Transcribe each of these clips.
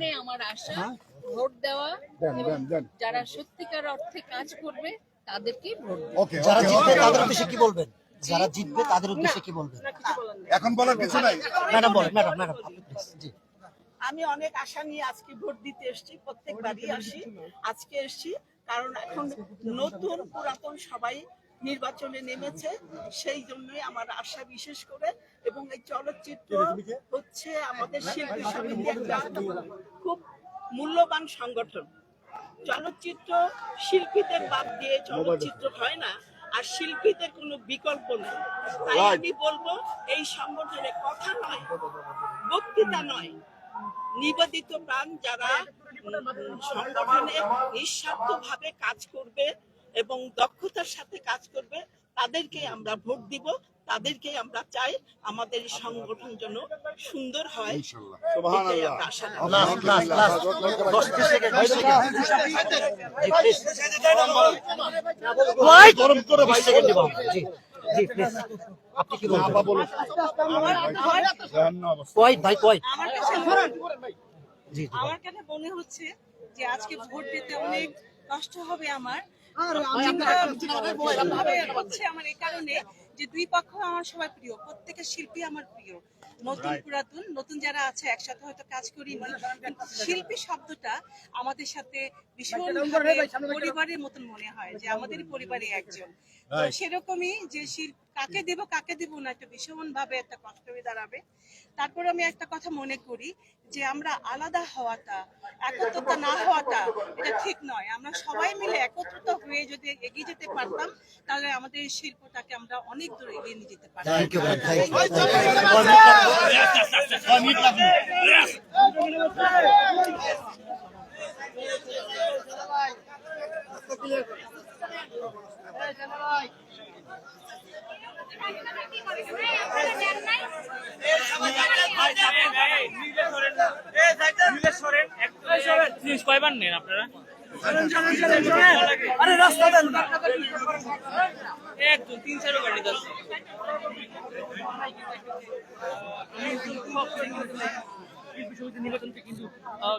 জন্য আমার আশা হ্যাঁ? ভোট দেওয়া। যারা সত্যিকার অর্থে কাজ করবে তাদেরকেই ভোট যারা জিতবে তাদের উদ্দেশ্যে কি বলবেন? যারা জিতবে তাদের উদ্দেশ্যে কি বলবেন? এখন বলার কিছু নাই? ম্যাডাম বলেন ম্যাডাম ম্যাডাম আপনি জি। আমি অনেক আশা নিয়ে আজকে ভোট দিতে এসেছি প্রত্যেকবারই আসি। আজকে এসেছি কারণ এখন নতুন পুরাতন সবাই নির্বাচনে নেমেছে সেই জন্যই আমার আশা বিশেষ করে এবং এই চলচ্চিত্র হচ্ছে আমাদের শিল্পী সমিতি একটা খুব মূল্যবান সংগঠন। চলচ্চিত্র শিল্পীদের বাদ দিয়ে চলচ্চিত্র হয় না আর শিল্পীদের কোনো বিকল্প নেই। তাই আমি বলব এই সংগঠনে কথা নয় বক্তৃতা নয়। নিবেদিত প্রাণ যারা সংগঠনে নিঃস্বার্থ ভাবে কাজ করবে এবং দক্ষতার সাথে কাজ করবে তাদেরকে আমরা ভোট দিব তাদেরকে আমরা চাই আমাদের সংগঠন যেন সুন্দর হয় আমরা আশা রাখি। লাস্ট লাস্ট লাস্ট দশ ত্রিশ সেকেন্ড বিশ সেকেন্ড জি প্লিজ ভাই গরম করে বিশ সেকেন্ড দিব আমরা। জি জি প্লিজ আপনি কি বলবেন কয় ভাই কয় আমার কাছে জি জি আমার কাছে মনে হচ্ছে যে আজকে ভোট দিতে অনেক কষ্ট হবে আমার হচ্ছে আমার এই কারণে যে দুই পক্ষ আমার সবাই প্রিয় প্রত্যেকের শিল্পী আমার প্রিয়। নতুন পুরাতন নতুন যারা আছে একসাথে হয়তো কাজ করিনি কিন্তু শিল্পী শব্দটা আমাদের সাথে ভীষণ পরিবারের মতন মনে হয় যে আমাদের পরিবারে একজন। তো সেরকমই যে শিল্প কাকে দেব কাকে দেব না একটা ভীষণ ভাবে একটা কষ্ট হয়ে দাঁড়াবে। তারপর আমি একটা কথা মনে করি যে আমরা আলাদা হওয়াটা একত্রতা না হওয়াটা এটা ঠিক নয়। আমরা সবাই মিলে একত্রিত হয়ে যদি এগিয়ে যেতে পারতাম তাহলে আমাদের শিল্পটাকে আমরা অনেক দূর এগিয়ে নিয়ে যেতে পারতাম কয়বার নেন আপনারা রাস্তা দেন না। একদম তিন চারো গাড়ি যাচ্ছে নির্বাচনকে কিন্তু আহ,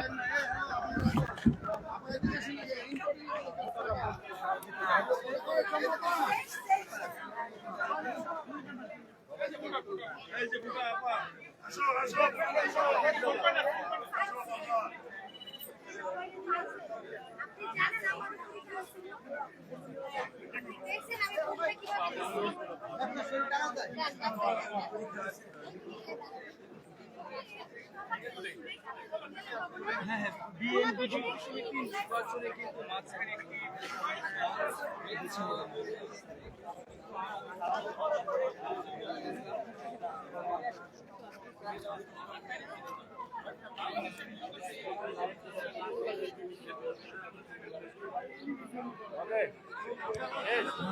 বিএনপি Okay. Yes.